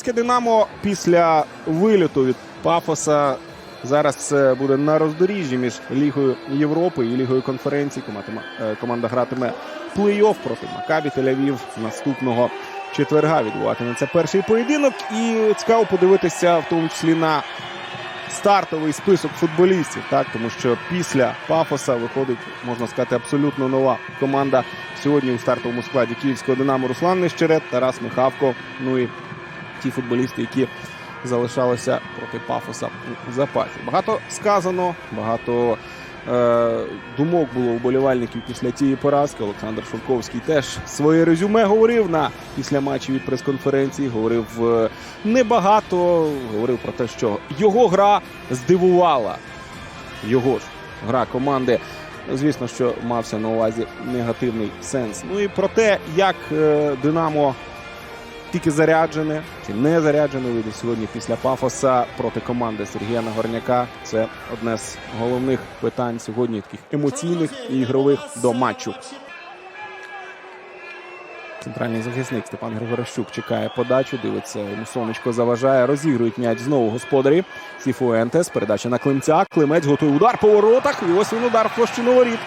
Київське Динамо після виліту від Пафоса зараз це буде на роздоріжжі між Лігою Європи і Лігою конференцій. Команда, е, команда гратиме плей-офф проти Макабі Тель-Авів наступного четверга. Відбуватиметься перший поєдинок. І цікаво подивитися в тому числі на стартовий список футболістів, так тому що після Пафоса виходить, можна сказати, абсолютно нова команда сьогодні у стартовому складі київського Динамо Руслан Нещерет, Тарас Михавко. Ну і ті футболісти, які залишалися проти Пафоса у запасі. Багато сказано, багато е, думок було у болівальників після тієї поразки. Олександр Шовковський теж своє резюме говорив на після матчів від прес-конференції. Говорив е, небагато. Говорив про те, що його гра здивувала. Його ж гра команди. Звісно, що мався на увазі негативний сенс. Ну і про те, як е, Динамо тільки заряджене чи не заряджене вийде сьогодні після пафоса проти команди Сергія Нагорняка. Це одне з головних питань сьогодні, таких емоційних і ігрових до матчу. Центральний захисник Степан Григорощук чекає подачу, дивиться, йому сонечко заважає. Розігрують м'яч знову господарі. Сіфуентес. Передача на Климця. Климець готує удар по воротах. І ось він удар в площину воріт.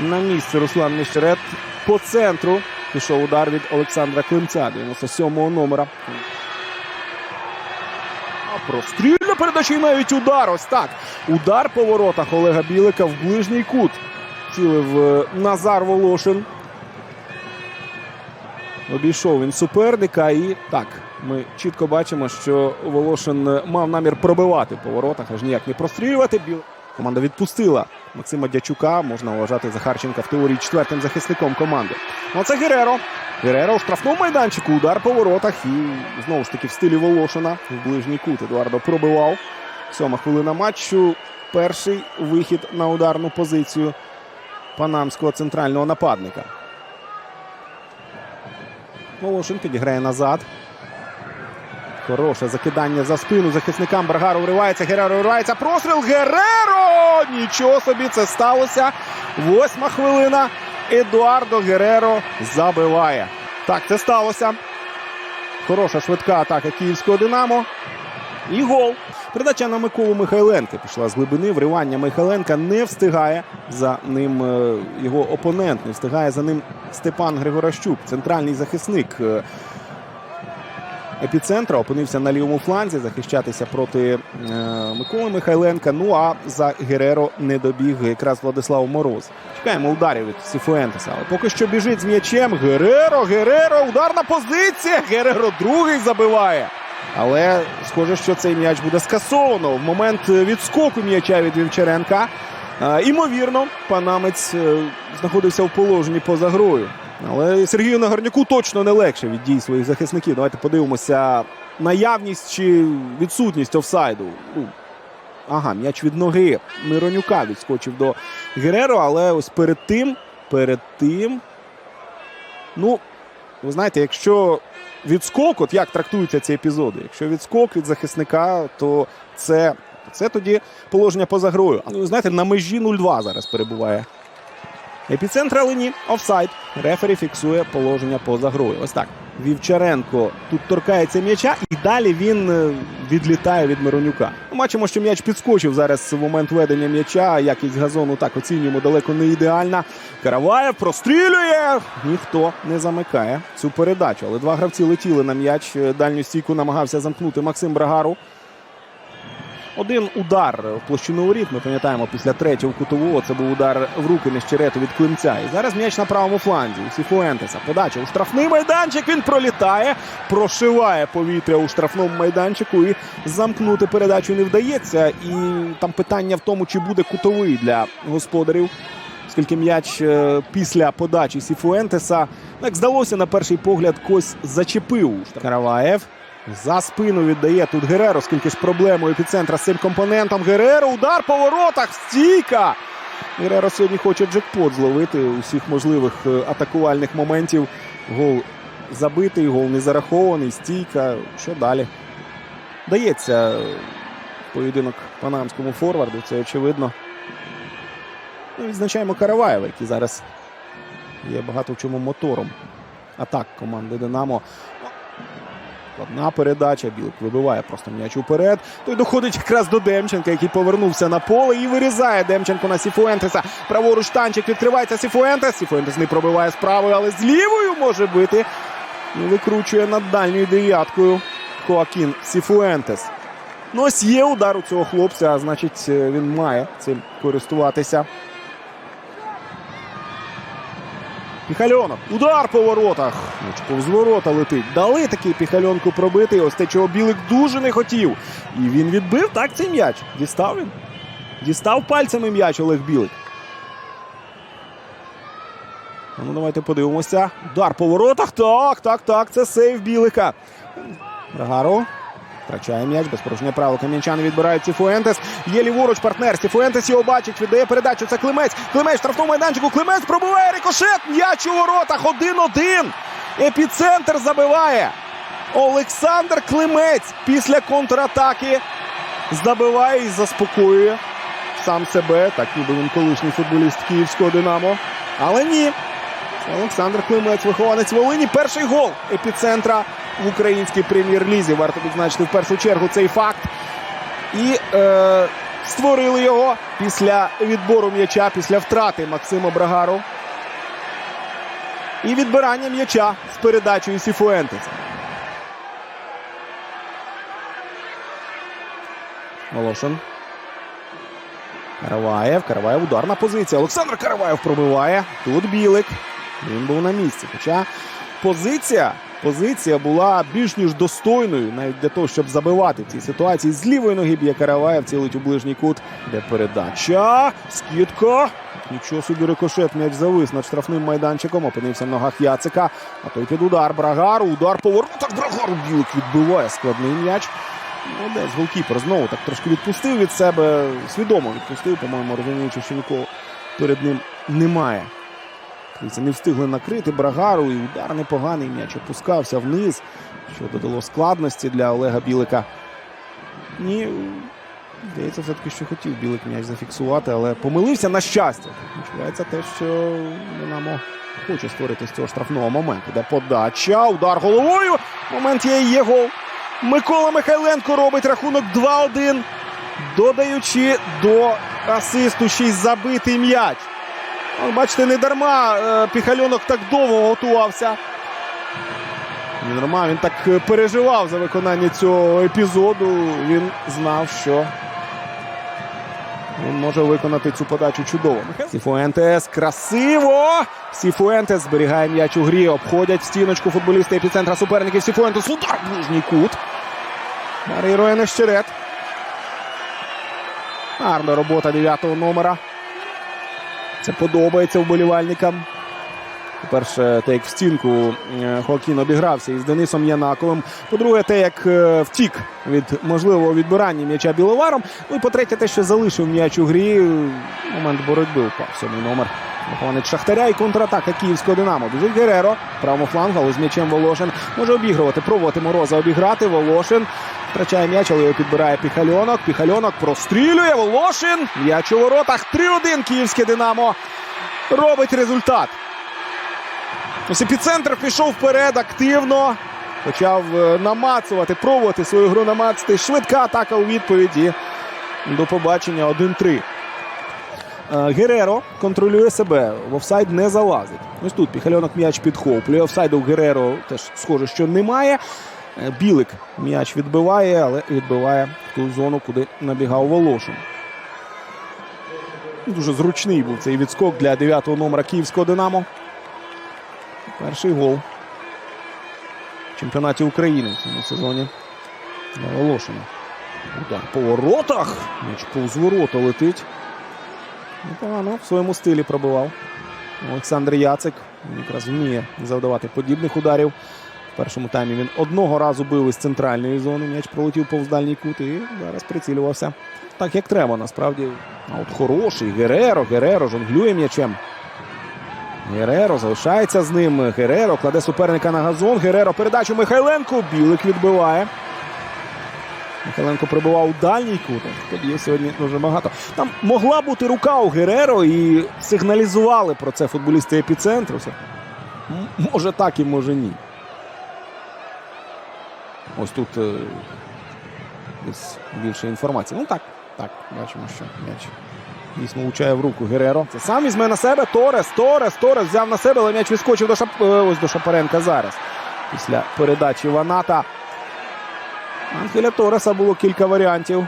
На місці Руслан Нещерет по центру. Пішов удар від Олександра Климця, 97-го номера. Прострільна передача і навіть удар. Ось так. Удар по воротах Олега Білика в ближній кут. Цілив е, Назар Волошин. Обійшов він суперника і так. Ми чітко бачимо, що Волошин мав намір пробивати по воротах, аж ніяк не прострілювати. Команда відпустила Максима Дячука. Можна вважати Захарченка в теорії четвертим захисником команди. Ну це Гереро. Гереро у штрафному майданчику. Удар по воротах. І знову ж таки в стилі Волошина в ближній кут Едуардо пробивав. Сьома хвилина матчу. Перший вихід на ударну позицію панамського центрального нападника. Волошин підіграє назад. Хороше закидання за спину захисникам. Баргаро вривається. Гереро вривається. Простріл. Гереро! Нічого собі це сталося. Восьма хвилина. Едуардо Гереро забиває. Так, це сталося. Хороша швидка атака київського Динамо. І гол. Передача на Миколу Михайленка пішла з глибини. Вривання Михайленка не встигає за ним е, його опонент. Не встигає за ним Степан Григорощук, центральний захисник е, епіцентра. Опинився на лівому фланзі захищатися проти е, Миколи Михайленка. Ну а за Гереро не добіг якраз Владислав Мороз. Чекаємо ударів від Сіфуентеса. Але поки що біжить з м'ячем. Гереро, Гереро, ударна позиція. Гереро другий забиває. Але схоже, що цей м'яч буде скасовано в момент відскоку м'яча від Вівчаренка. Імовірно, панамець е, знаходився в положенні поза грою. Але Сергію Нагорняку точно не легше від дій своїх захисників. Давайте подивимося наявність чи відсутність офсайду. Ага, м'яч від ноги Миронюка відскочив до Гереро, але ось перед тим, перед тим. Ну, ви знаєте, якщо відскок, от як трактуються ці епізоди? Якщо відскок від захисника, то це, це тоді положення поза грою. Ну, знаєте, на межі 0-2 зараз перебуває. Епіцентр але ні, офсайд. Рефері фіксує положення поза грою. Ось так. Вівчаренко тут торкається м'яча, і далі він е, відлітає від Миронюка. Ми бачимо, що м'яч підскочив зараз в момент ведення м'яча. Якість газону так оцінюємо далеко не ідеальна. Караваєв прострілює. Ніхто не замикає цю передачу. Але два гравці летіли на м'яч. Дальню стійку намагався замкнути Максим Брагару. Один удар в площину воріт. Ми пам'ятаємо після третього кутового. Це був удар в руки Нещерету від Климця. І зараз м'яч на правому фланзі. Сіфуентеса. Подача у штрафний майданчик. Він пролітає, прошиває повітря у штрафному майданчику. І замкнути передачу не вдається. І там питання в тому, чи буде кутовий для господарів. Оскільки м'яч е, після подачі Сіфуентеса, як здалося, на перший погляд, когось зачепив. Караваєв. За спину віддає тут Гереро, скільки ж проблем у епіцентра з цим компонентом. Гереро, удар по воротах, стійка. Гереро сьогодні хоче джекпот зловити усіх можливих е, атакувальних моментів. Гол забитий, гол не зарахований, стійка. Що далі? Дається е, поєдинок панамському форварду, це очевидно. Ну, відзначаємо Караваєва, який зараз є багато в чому мотором атак команди Динамо. Складна передача. Білик вибиває просто м'яч уперед. Той доходить якраз до Демченка, який повернувся на поле і вирізає Демченко на Сіфуентеса. Праворуч танчик відкривається Сіфуентес. Сіфуентес не пробиває з правою, але з лівою може бити. І викручує над дальньою дев'яткою Хоакін Сіфуентес. Ну, ось є удар у цього хлопця, значить, е, він має цим користуватися. Піхальонок. Удар по воротах. Повз ворота летить. Дали такий піхальонку пробити. Ось те, чого Білик дуже не хотів. І він відбив так цей м'яч. Дістав він. Дістав пальцями м'яч Олег Білик. Ну, давайте подивимося. Удар по воротах. Так, так, так. Це сейв Білика. Брагаро. Втрачає м'яч, без порушення правил кам'янчани відбирають Сіфуентес. Є ліворуч партнер. Сіфуентес його бачить, віддає передачу. Це Климець. Климець штрафному майданчику. Климець пробиває рикошет. М'яч у воротах. 1-1. Епіцентр забиває. Олександр Климець після контратаки забиває і заспокоює сам себе. Так ніби він колишній футболіст київського Динамо. Але ні. Олександр Климець, вихованець Волині. Перший гол епіцентра в українській прем'єр-лізі. Варто відзначити в першу чергу цей факт. І е, створили його після відбору м'яча, після втрати Максима Брагару. І відбирання м'яча з передачею Сіфуентеса. Волошин. Караваєв. Караваєв ударна позиція. Олександр Караваєв пробиває. Тут білик. Він був на місці. Хоча позиція, позиція була більш ніж достойною, навіть для того, щоб забивати в цій ситуації. З лівої ноги б'є Караваєв, цілить у ближній кут. Де передача. Скидка. Нічого собі рикошет м'яч завис над штрафним майданчиком. Опинився в ногах Яцика. А той під удар Брагару. Удар по воротах. Брагару білик відбиває складний м'яч. Молодець, голкіпер знову так трошки відпустив від себе. Свідомо відпустив, по-моєму, розуміючи, що нікого перед ним немає. Це не встигли накрити Брагару, і удар непоганий м'яч опускався вниз, що додало складності для Олега Білика. Ні, здається, все-таки, що хотів Білик м'яч зафіксувати, але помилився на щастя. Відчувається те, що Динамо хоче створити з цього штрафного моменту. Де подача, удар головою. Момент є і є гол. Микола Михайленко робить рахунок 2-1, додаючи до асисту ще й забитий м'яч. От, бачите, не дарма е, Піхальонок так довго готувався. Не дарма він так е, переживав за виконання цього епізоду. Він знав, що він може виконати цю подачу чудово. Сіфуентес красиво! Сіфуентес зберігає м'яч у грі. Обходять стіночку футболісти епіцентра суперників. Сіфуентес удар ближній кут. Дарирує Нещерет. Гарна робота 9-го номера. Це подобається вболівальникам. По-перше, те, як в стінку е, Хоакін обігрався із Денисом Янаковим. По-друге, те, як е, втік від можливого відбирання м'яча біловаром. Ну і по-третє, те, що залишив м'яч у грі. Момент боротьби впав сьомий номер. Вихованець Шахтаря і контратака київського Динамо. Біжить Гереро. Правому флангу, але з м'ячем Волошин. Може обігрувати, пробувати Мороза обіграти. Волошин втрачає м'яч, але його підбирає Піхальонок. Піхальонок прострілює. Волошин. М'яч у воротах. 3-1 київське Динамо. Робить результат. Ось епіцентр пішов вперед активно. Почав е, намацувати, пробувати свою гру намацати. Швидка атака у відповіді. До побачення 1-3. Е, Гереро контролює себе. В офсайд не залазить. Ось тут Піхальонок м'яч підхоплює. Офсайду Гереро теж схоже, що немає. Е, Білик м'яч відбиває, але відбиває в ту зону, куди набігав Волошин. Дуже зручний був цей відскок для 9-го номера київського Динамо. Перший гол в чемпіонаті України в цьому сезоні для Волошина. Удар по воротах. М'яч повз летить. Непогано в своєму стилі пробивав. Олександр Яцик. Якраз вміє завдавати подібних ударів. В першому таймі він одного разу бив із центральної зони. М'яч пролетів повз дальній кут і зараз прицілювався. Так як треба, насправді. А от хороший Гереро, Гереро жонглює м'ячем. Гереро залишається з ним. Гереро кладе суперника на газон. Гереро передачу Михайленку. Білик відбиває. Михайленко прибував у дальній кут. Є сьогодні дуже багато. Там могла бути рука у Гереро і сигналізували про це футболісти епіцентру. Може так і може ні. Ось тут е, десь більше інформації. Ну так, так, бачимо, що м'яч дійсно влучає в руку Гереро. Це сам візьме на себе Торес, Торес, Торес взяв на себе, але м'яч відскочив до, Шап... е, ось до Шапаренка зараз. Після передачі Ваната. Анхеля Тореса було кілька варіантів.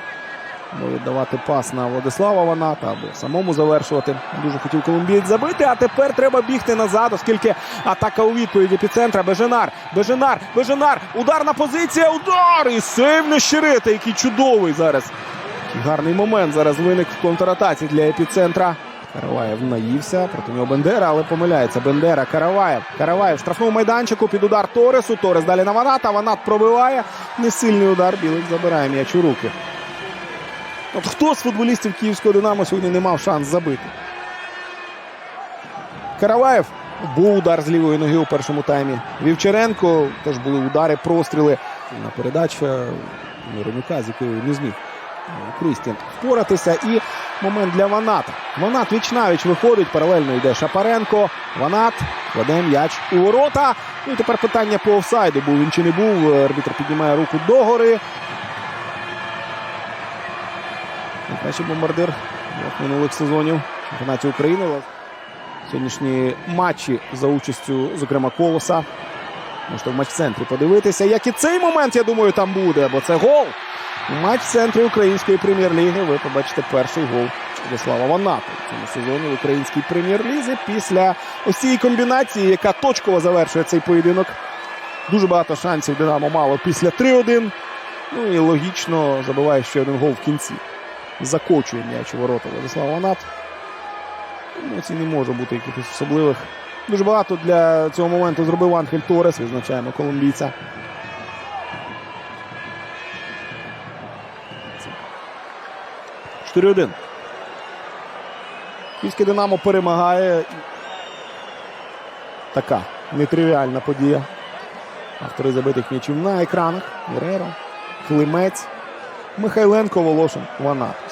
Або віддавати пас на Владислава Ваната, або самому завершувати. Дуже хотів колумбієць забити, а тепер треба бігти назад, оскільки атака у відповідь епіцентра. Беженар, Беженар, Беженар. Ударна позиція, удар! І сейв Нещерета, який чудовий зараз. Гарний момент зараз виник в контратаці для епіцентра. Караваєв наївся, проти нього Бендера, але помиляється. Бендера, Караваєв. Караваєв в штрафному майданчику під удар Торесу. Торес далі на Ваната. Ванат пробиває. Несильний удар. Білик забирає м'яч у руки. От хто з футболістів Київського Динамо сьогодні не мав шанс забити? Караваєв був удар з лівої ноги у першому таймі. Вівчаренко теж були удари, простріли. На передача Миронюка, з якою не зміг е, Крістіан впоратися. І момент для Ваната. Ванат вічнавіч виходить, паралельно йде Шапаренко. Ванат кладе м'яч у ворота. Ну і тепер питання по офсайду. Був він чи не був. Арбітр піднімає руку догори. Найкращий бомбардир двох минулих сезонів чемпіонаті України. Сьогоднішні матчі за участю, зокрема, колоса. Можете в матч-центрі подивитися. Як і цей момент, я думаю, там буде, бо це гол. У матч-центрі української прем'єр-ліги ви побачите перший гол Владислава Ваната в цьому сезоні в українській прем'єр-лізі. Після ось цієї комбінації, яка точково завершує цей поєдинок. Дуже багато шансів Динамо мало після 3-1. Ну і логічно забиває ще один гол в кінці. Закочує м'яч у ворота Владислав Ванат. Емоцій не може бути якихось особливих. Дуже багато для цього моменту зробив Анхель Торес, відзначаємо колумбійця. Чотири 1 Київське Динамо перемагає. Така нетривіальна подія. Автори забитих м'ячів на екранах. Гереро, Климець, Михайленко, Волошин, Ванатус.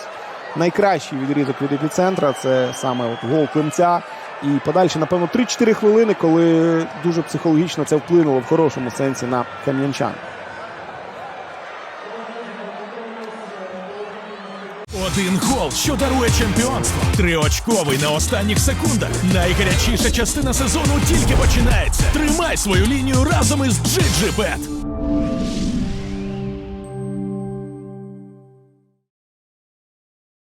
Найкращий відрізок від епіцентра це саме от гол Климця. І подальше, напевно, 3-4 хвилини, коли дуже психологічно це вплинуло в хорошому сенсі на кам'янчан. Один гол, що дарує чемпіонство. Триочковий на останніх секундах. Найгарячіша частина сезону тільки починається. Тримай свою лінію разом із GGBet.